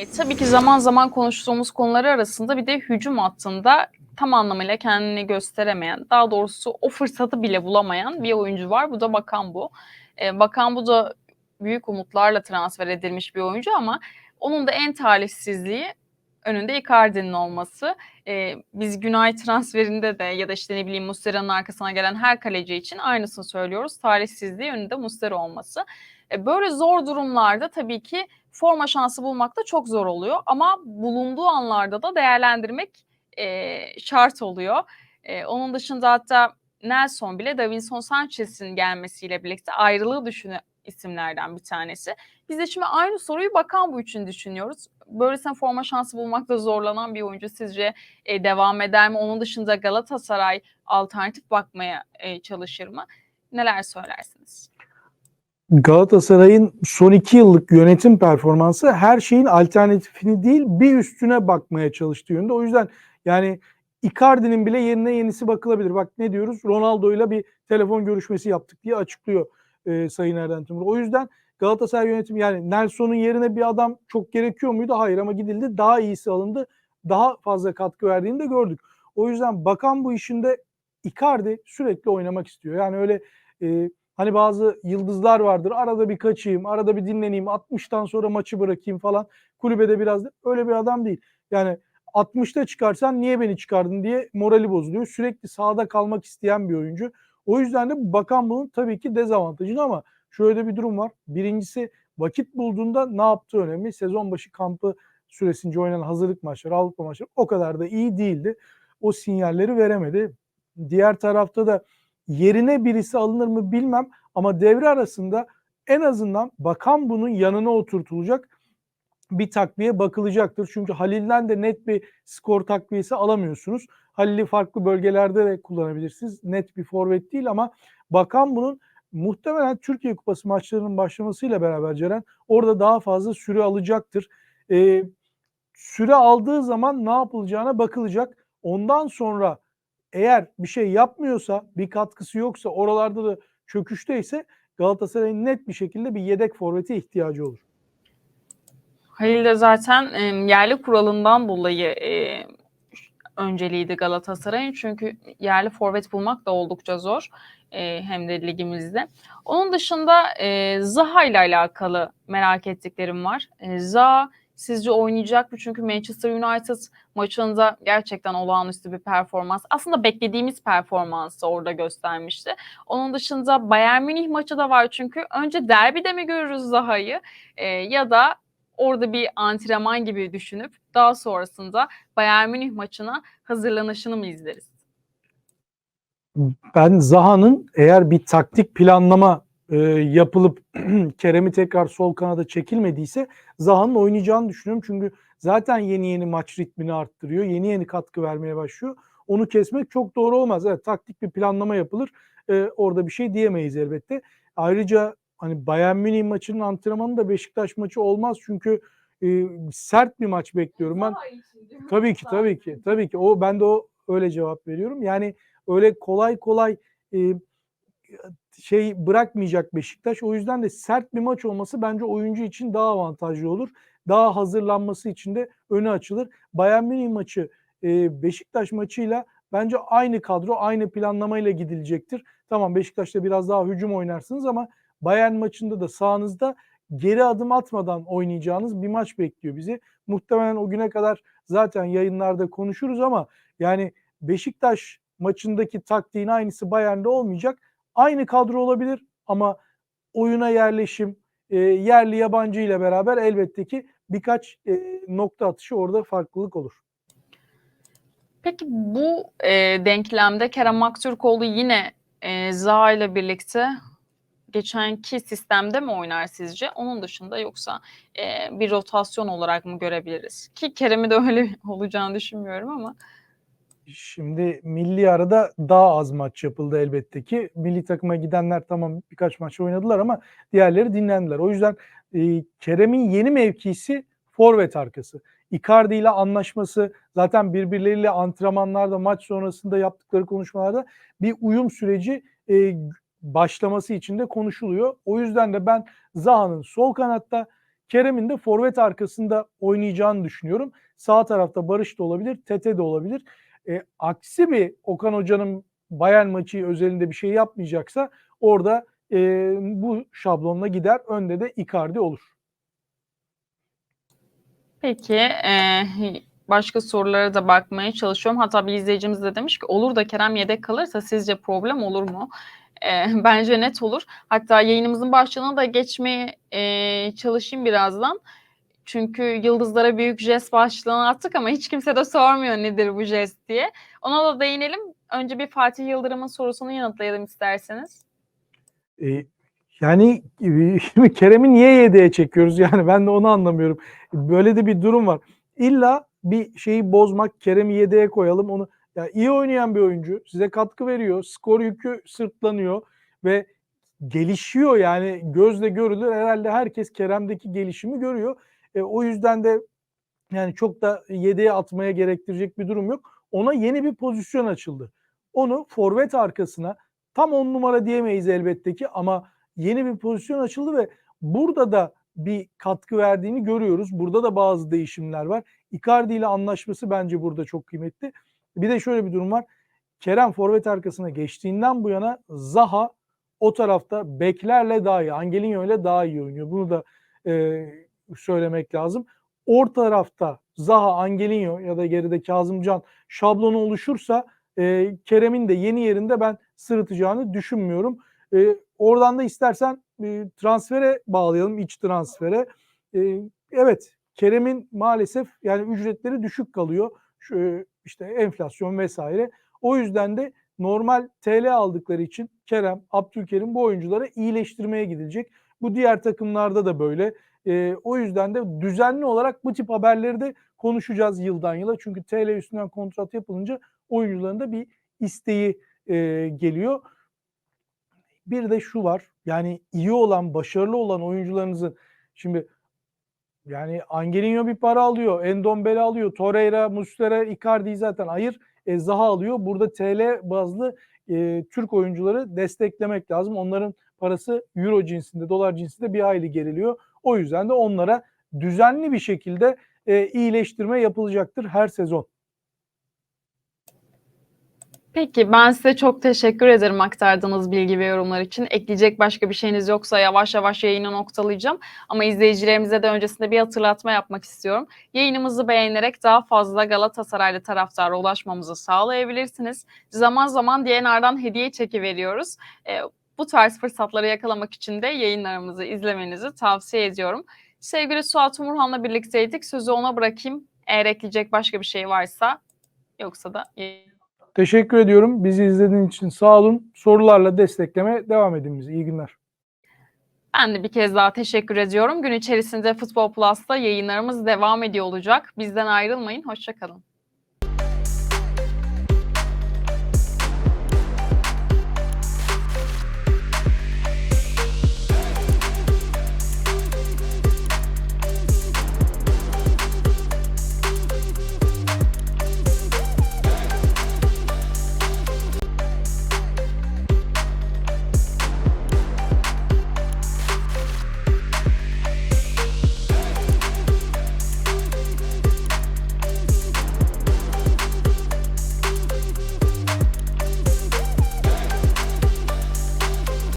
E, tabii ki zaman zaman konuştuğumuz konuları arasında bir de hücum hattında tam anlamıyla kendini gösteremeyen, daha doğrusu o fırsatı bile bulamayan bir oyuncu var. Bu da Bakan bu. E, Bakan bu da büyük umutlarla transfer edilmiş bir oyuncu ama onun da en talihsizliği önünde Icardi'nin olması. E, biz Günay transferinde de ya da işte ne bileyim Muslera'nın arkasına gelen her kaleci için aynısını söylüyoruz. Talihsizliği önünde Muslera olması. E, böyle zor durumlarda tabii ki forma şansı bulmak da çok zor oluyor ama bulunduğu anlarda da değerlendirmek e, şart oluyor. E, onun dışında hatta Nelson bile Davinson Sanchez'in gelmesiyle birlikte ayrılığı düşünen isimlerden bir tanesi. Biz de şimdi aynı soruyu Bakan bu için düşünüyoruz. Böylesine forma şansı bulmakta zorlanan bir oyuncu sizce e, devam eder mi? Onun dışında Galatasaray alternatif bakmaya e, çalışır mı? Neler söylersiniz? Galatasaray'ın son iki yıllık yönetim performansı her şeyin alternatifini değil bir üstüne bakmaya çalıştığı yönde. O yüzden yani Icardi'nin bile yerine yenisi bakılabilir. Bak ne diyoruz? Ronaldo'yla bir telefon görüşmesi yaptık diye açıklıyor e, Sayın Erden Timur. O yüzden Galatasaray yönetimi yani Nelson'un yerine bir adam çok gerekiyor muydu? Hayır ama gidildi. Daha iyisi alındı. Daha fazla katkı verdiğini de gördük. O yüzden bakan bu işinde Icardi sürekli oynamak istiyor. Yani öyle e, hani bazı yıldızlar vardır. Arada bir kaçayım, arada bir dinleneyim, 60'tan sonra maçı bırakayım falan. Kulübede biraz öyle bir adam değil. Yani 60'ta çıkarsan niye beni çıkardın diye morali bozuluyor. Sürekli sahada kalmak isteyen bir oyuncu. O yüzden de bakan bunun tabii ki dezavantajını ama şöyle bir durum var. Birincisi vakit bulduğunda ne yaptığı önemli. Sezon başı kampı süresince oynanan hazırlık maçları, Avrupa maçları o kadar da iyi değildi. O sinyalleri veremedi. Diğer tarafta da yerine birisi alınır mı bilmem ama devre arasında en azından bakan bunun yanına oturtulacak bir takviye bakılacaktır. Çünkü Halil'den de net bir skor takviyesi alamıyorsunuz. Halil'i farklı bölgelerde de kullanabilirsiniz. Net bir forvet değil ama bakan bunun muhtemelen Türkiye Kupası maçlarının başlamasıyla beraber Ceren orada daha fazla süre alacaktır. Ee, süre aldığı zaman ne yapılacağına bakılacak. Ondan sonra eğer bir şey yapmıyorsa, bir katkısı yoksa, oralarda da çöküşteyse Galatasaray'ın net bir şekilde bir yedek forvete ihtiyacı olur. Halil de zaten e, yerli kuralından dolayı e, önceliğiydi Galatasaray'ın. Çünkü yerli forvet bulmak da oldukça zor. E, hem de ligimizde. Onun dışında e, Zaha ile alakalı merak ettiklerim var. E, Zaha sizce oynayacak mı? Çünkü Manchester United maçında gerçekten olağanüstü bir performans. Aslında beklediğimiz performansı orada göstermişti. Onun dışında Bayern Münih maçı da var çünkü. Önce derbide mi görürüz Zaha'yı e, ya da orada bir antrenman gibi düşünüp daha sonrasında Bayern Münih maçına hazırlanışını mı izleriz? Ben Zaha'nın eğer bir taktik planlama e, yapılıp Kerem'i tekrar sol kanada çekilmediyse Zaha'nın oynayacağını düşünüyorum. Çünkü zaten yeni yeni maç ritmini arttırıyor. Yeni yeni katkı vermeye başlıyor. Onu kesmek çok doğru olmaz. Evet taktik bir planlama yapılır. E, orada bir şey diyemeyiz elbette. Ayrıca hani Bayern Münih maçının antrenmanı da Beşiktaş maçı olmaz çünkü e, sert bir maç bekliyorum ben. Tabii ki tabii ki tabii ki o ben de o öyle cevap veriyorum. Yani öyle kolay kolay e, şey bırakmayacak Beşiktaş. O yüzden de sert bir maç olması bence oyuncu için daha avantajlı olur. Daha hazırlanması için de önü açılır. Bayern Münih maçı e, Beşiktaş maçıyla bence aynı kadro, aynı planlamayla gidilecektir. Tamam Beşiktaş'ta biraz daha hücum oynarsınız ama Bayern maçında da sahanızda geri adım atmadan oynayacağınız bir maç bekliyor bizi. Muhtemelen o güne kadar zaten yayınlarda konuşuruz ama yani Beşiktaş maçındaki taktiğin aynısı Bayern'de olmayacak. Aynı kadro olabilir ama oyuna yerleşim, e, yerli yabancı ile beraber elbette ki birkaç e, nokta atışı orada farklılık olur. Peki bu e, denklemde Kerem Aktürkoğlu yine e, Zaha ile birlikte geçenki sistemde mi oynar sizce? Onun dışında yoksa e, bir rotasyon olarak mı görebiliriz? Ki Kerem'i de öyle olacağını düşünmüyorum ama. Şimdi milli arada daha az maç yapıldı elbette ki. Milli takıma gidenler tamam birkaç maç oynadılar ama diğerleri dinlendiler. O yüzden e, Kerem'in yeni mevkisi forvet arkası. Icardi ile anlaşması zaten birbirleriyle antrenmanlarda maç sonrasında yaptıkları konuşmalarda bir uyum süreci e, başlaması için de konuşuluyor. O yüzden de ben Zaha'nın sol kanatta Kerem'in de forvet arkasında oynayacağını düşünüyorum. Sağ tarafta Barış da olabilir, Tete de olabilir. E, aksi bir Okan Hoca'nın Bayern maçı özelinde bir şey yapmayacaksa orada e, bu şablonla gider. Önde de Icardi olur. Peki e, başka sorulara da bakmaya çalışıyorum. Hatta bir izleyicimiz de demiş ki olur da Kerem yedek kalırsa sizce problem olur mu? E, bence net olur. Hatta yayınımızın başlığına da geçmeye e, çalışayım birazdan. Çünkü yıldızlara büyük jest başlığını attık ama hiç kimse de sormuyor nedir bu jest diye. Ona da değinelim. Önce bir Fatih Yıldırım'ın sorusunu yanıtlayalım isterseniz. E, yani e, şimdi Kerem'i niye yedeğe çekiyoruz yani ben de onu anlamıyorum. Böyle de bir durum var. İlla bir şeyi bozmak, Kerem'i yedeğe koyalım onu. Ya iyi oynayan bir oyuncu, size katkı veriyor, skor yükü sırtlanıyor ve gelişiyor yani gözle görülür. Herhalde herkes Kerem'deki gelişimi görüyor. E, o yüzden de yani çok da yedeğe atmaya gerektirecek bir durum yok. Ona yeni bir pozisyon açıldı. Onu forvet arkasına tam on numara diyemeyiz elbette ki ama yeni bir pozisyon açıldı ve burada da bir katkı verdiğini görüyoruz. Burada da bazı değişimler var. Icardi ile anlaşması bence burada çok kıymetli. Bir de şöyle bir durum var. Kerem forvet arkasına geçtiğinden bu yana Zaha o tarafta beklerle daha iyi, Angelinho ile daha iyi oynuyor. Bunu da e, söylemek lazım. Orta tarafta Zaha, Angelinho ya da geride Kazımcan şablonu oluşursa e, Kerem'in de yeni yerinde ben sırıtacağını düşünmüyorum. E, oradan da istersen e, transfere bağlayalım, iç transfere. E, evet, Kerem'in maalesef yani ücretleri düşük kalıyor. Şu, e, işte enflasyon vesaire. O yüzden de normal TL aldıkları için Kerem, Abdülkerim bu oyunculara iyileştirmeye gidilecek. Bu diğer takımlarda da böyle. E, o yüzden de düzenli olarak bu tip haberleri de konuşacağız yıldan yıla. Çünkü TL üstünden kontrat yapılınca oyuncuların da bir isteği e, geliyor. Bir de şu var. Yani iyi olan, başarılı olan oyuncularınızın şimdi yani Angelinho bir para alıyor, Endombele alıyor, Torreira, Muslera, Icardi'yi zaten ayır. E, Zaha alıyor. Burada TL bazlı e, Türk oyuncuları desteklemek lazım. Onların parası euro cinsinde, dolar cinsinde bir hayli geriliyor. O yüzden de onlara düzenli bir şekilde e, iyileştirme yapılacaktır her sezon. Peki ben size çok teşekkür ederim aktardığınız bilgi ve yorumlar için. Ekleyecek başka bir şeyiniz yoksa yavaş yavaş yayını noktalayacağım. Ama izleyicilerimize de öncesinde bir hatırlatma yapmak istiyorum. Yayınımızı beğenerek daha fazla Galatasaraylı taraftara ulaşmamızı sağlayabilirsiniz. Zaman zaman DNR'dan hediye çeki veriyoruz. E, bu tarz fırsatları yakalamak için de yayınlarımızı izlemenizi tavsiye ediyorum. Sevgili Suat Umurhan'la birlikteydik. Sözü ona bırakayım. Eğer ekleyecek başka bir şey varsa yoksa da Teşekkür ediyorum. Bizi izlediğiniz için sağ olun. Sorularla destekleme devam edin bizi. İyi günler. Ben de bir kez daha teşekkür ediyorum. Gün içerisinde Futbol Plus'ta yayınlarımız devam ediyor olacak. Bizden ayrılmayın. Hoşçakalın.